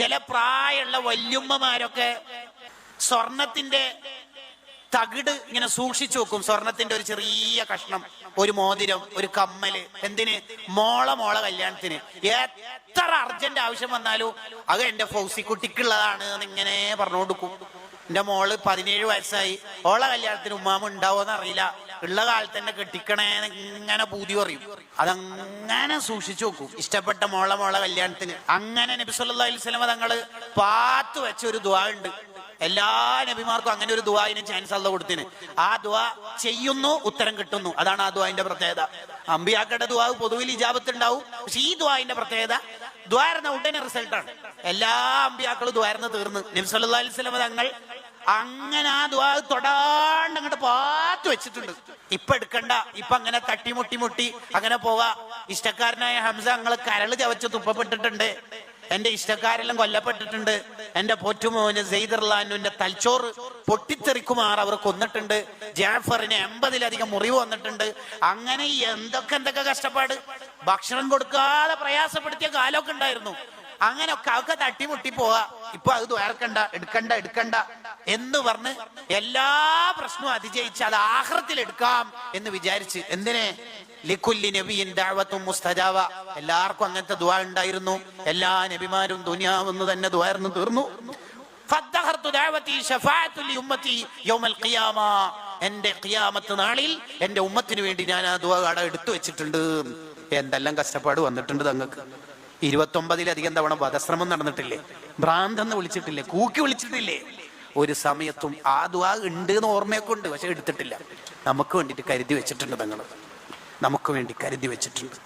ചില പ്രായമുള്ള വല്യമ്മമാരൊക്കെ സ്വർണത്തിന്റെ തകിട് ഇങ്ങനെ സൂക്ഷിച്ചു വെക്കും. സ്വർണത്തിന്റെ ഒരു ചെറിയ കഷ്ണം ഒരു മോതിരം ഒരു കമ്മൽ എന്തിന്? മോള മോള കല്യാണത്തിന്. എത്ര അർജന്റ് ആവശ്യം വന്നാലും അത് എന്റെ ഫൗസിക്കുട്ടിക്കുള്ളതാണ് എന്ന് ഇങ്ങനെ പറഞ്ഞുകൊടുക്കും. എന്റെ മോൾ പതിനേഴ് വയസ്സായി. ഓളെ കല്യാണത്തിന് ഉമ്മാമ ഉണ്ടാവോന്ന് അറിയില്ല ഉള്ള കാലത്ത് തന്നെ കെട്ടിക്കണേന്ന് ഇങ്ങനെ പൂതി പറയും. അതങ്ങനെ സൂക്ഷിച്ചു നോക്കും ഇഷ്ടപ്പെട്ട മോള മോള കല്യാണത്തിന്. അങ്ങനെ നബി സല്ലല്ലാഹു അലൈഹി വസല്ലമ തങ്ങൾ പാത്ത് വെച്ച ഒരു ദുആ ഉണ്ട്. എല്ലാ നബിമാർക്കും അങ്ങനെ ഒരു ദുആന് ചാൻസ് അല്ല കൊടുത്തിന്. ആ ദുആ ചെയ്യുന്നു ഉത്തരം കിട്ടുന്നു. അതാണ് ആ ദുവാന്റെ പ്രത്യേകത. അമ്പിയാക്കയുടെ ദുവാവ് പൊതുവിൽ ഇജാബത്ത് ഉണ്ടാവും പക്ഷെ ഈ ദുവാന്റെ പ്രത്യേകത ദ്വാരുന്ന ഉടനെ റിസൾട്ടാണ് എല്ലാ അമ്പിയാക്കളും ദ്വാരുന്ന തീർന്ന്. നബി സല്ലല്ലാഹു അലൈഹി വസല്ലമ തങ്ങൾ അങ്ങനെ ആ ദ്വാ തൊടാണ്ട് അങ്ങോട്ട് പാത്തു വെച്ചിട്ടുണ്ട്. ഇപ്പൊ എടുക്കണ്ട ഇപ്പൊ അങ്ങനെ തട്ടി മുട്ടി മുട്ടി അങ്ങനെ പോവാ. ഇഷ്ടക്കാരനായ ഹംസ അങ്ങൾ കരൾ ചവച്ച് തുപ്പപ്പെട്ടിട്ടുണ്ട്. എന്റെ ഇഷ്ടക്കാരെല്ലാം കൊല്ലപ്പെട്ടിട്ടുണ്ട്. എന്റെ പൊറ്റുമോന് സെയ്ദർലാനുവിന്റെ തൽച്ചോറ് പൊട്ടിത്തെറിക്കുമാർ അവർ കൊന്നിട്ടുണ്ട്. ജാഫറിന് എൺപതിലധികം മുറിവ് വന്നിട്ടുണ്ട്. അങ്ങനെ എന്തൊക്കെ എന്തൊക്കെ കഷ്ടപ്പാട്? ഭക്ഷണം കൊടുക്കാതെ പ്രയാസപ്പെടുത്തിയ കാലമൊക്കെ ഉണ്ടായിരുന്നു. അങ്ങനെയൊക്കെ അതൊക്കെ തട്ടിമുട്ടി പോവാ. ഇപ്പൊ അത് ദ്വാരക്കണ്ട എടുക്കണ്ട എടുക്കണ്ട എന്ന് പറഞ്ഞ് എല്ലാ പ്രശ്നവും അതിജയിച്ച് അത് ആഹ്റത്തിൽ എടുക്കാം എന്ന് വിചാരിച്ച് എന്തിനെ? ലിഖുല്ലി നബിയിൻ ദാവത്തും മുസ്തജാവ. എല്ലാവർക്കും അങ്ങനത്തെ ദ്വാ ഉണ്ടായിരുന്നു. എല്ലാ നബിമാരും ദുനിയാവെന്ന് തന്നെ ദ്വാർന്ന് തീർന്നു. എന്റെ ഖിയാമത്ത് നാളിൽ എന്റെ ഉമ്മത്തിന് വേണ്ടി ഞാൻ ആ ദ്വാ കട എടുത്തു വെച്ചിട്ടുണ്ട്. എന്തെല്ലാം കഷ്ടപ്പാട് വന്നിട്ടുണ്ട് തങ്ങൾക്ക്. ഇരുപത്തൊമ്പതിലധികം തവണ വധശ്രമം നടന്നിട്ടില്ലേ? ഭ്രാന്തെന്ന് വിളിച്ചിട്ടില്ലേ? കൂക്കി വിളിച്ചിട്ടില്ലേ? ഒരു സമയത്തും ആ ദ്വാ ഉണ്ട് എന്ന് ഓർമ്മയൊക്കെ ഉണ്ട് പക്ഷെ എടുത്തിട്ടില്ല. നമുക്ക് വേണ്ടിയിട്ട് കരുതി വെച്ചിട്ടുണ്ട് തങ്ങൾ നമുക്ക് വേണ്ടി കരുതി വെച്ചിട്ടുണ്ട്.